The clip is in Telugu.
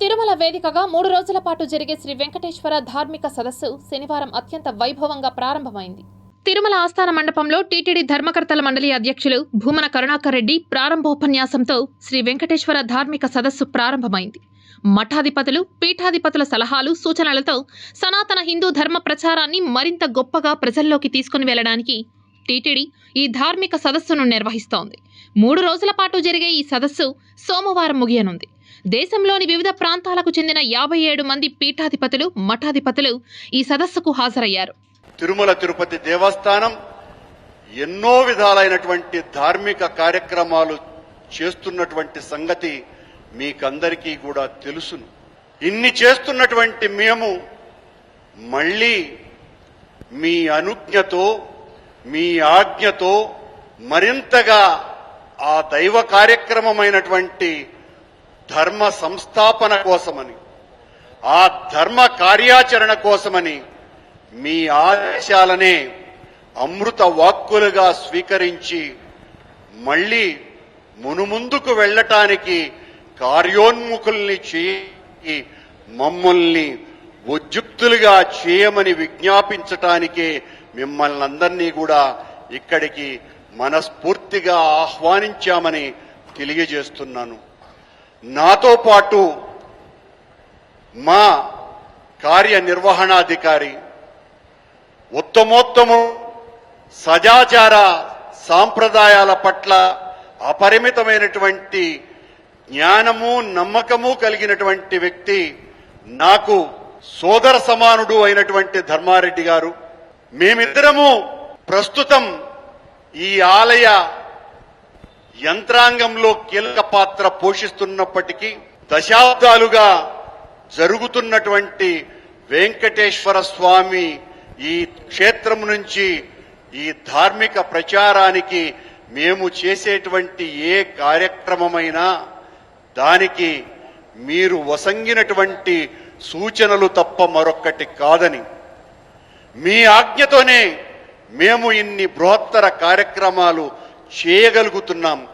తిరుమల వేదికగా మూడు రోజుల పాటు జరిగే శ్రీ వెంకటేశ్వర ధార్మిక సదస్సు శనివారం అత్యంత వైభవంగా ప్రారంభమైంది. తిరుమల ఆస్థాన మండపంలో టీటీడీ ధర్మకర్తల మండలి అధ్యక్షులు భూమన కరుణాకర్ రెడ్డి ప్రారంభోపన్యాసంతో శ్రీ వెంకటేశ్వర ధార్మిక సదస్సు ప్రారంభమైంది. మఠాధిపతులు పీఠాధిపతుల సలహాలు సూచనలతో సనాతన హిందూ ధర్మ ప్రచారాన్ని మరింత గొప్పగా ప్రజల్లోకి తీసుకుని వెళ్ళడానికి టీటీడీ ఈ ధార్మిక సదస్సును నిర్వహిస్తోంది. మూడు రోజుల పాటు జరిగే ఈ సదస్సు సోమవారం ముగియనుంది. దేశంలోని వివిధ ప్రాంతాలకు చెందిన యాభై ఏడు మంది పీఠాధిపతులు మఠాధిపతులు ఈ సదస్సుకు హాజరయ్యారు. తిరుమల తిరుపతి దేవస్థానం ఎన్నో విధాలైనటువంటి ధార్మిక కార్యక్రమాలు చేస్తున్నటువంటి సంగతి మీకందరికీ కూడా తెలుసును. ఇన్ని చేస్తున్నటువంటి మేము మళ్ళీ మీ అనుజ్ఞతో మీ ఆజ్ఞతో మరింతగా ఆ దైవ కార్యక్రమమైనటువంటి ధర్మ సంస్థాపన కోసమని ఆ ధర్మ కార్యాచరణ కోసమని మీ ఆదేశాలనే అమృత వాక్కులుగా స్వీకరించి మళ్ళీ మునుముందుకు వెళ్ళటానికి కార్యోన్ముఖుల్ని చేయి మమ్మల్ని ఉద్యుక్తులుగా చేయమని విజ్ఞాపించటానికే మిమ్మల్ని అందరినీ కూడా ఇక్కడికి మనస్ఫూర్తిగా ఆహ్వానించామని తెలియజేస్తున్నాను. నాతో పాటు మా కార్యనిర్వహణాధికారి ఉత్తమోత్తము సదాచార సాంప్రదాయాల పట్ల అపరిమితమైనటువంటి జ్ఞానము నమ్మకము కలిగినటువంటి వ్యక్తి నాకు సోదర సమానుడు అయినటువంటి ధర్మారెడ్డి గారు. మేమిద్దరము ప్రస్తుతం ఈ ఆలయ యంత్రాంగంలో కీలక పాత్ర పోషిస్తున్నప్పటికీ దశాబ్దాలుగా జరుగుతున్నటువంటి వెంకటేశ్వర స్వామి ఈ క్షేత్రం నుంచి ఈ ధార్మిక ప్రచారానికి మేము చేసేటువంటి ఏ కార్యక్రమమైనా దానికి మీరు వసంగినటువంటి సూచనలు తప్ప మరొక్కటి కాదని. మీ ఆజ్ఞతోనే మేము ఇన్ని బృహత్తర కార్యక్రమాలు చేయగలుగుతున్నాం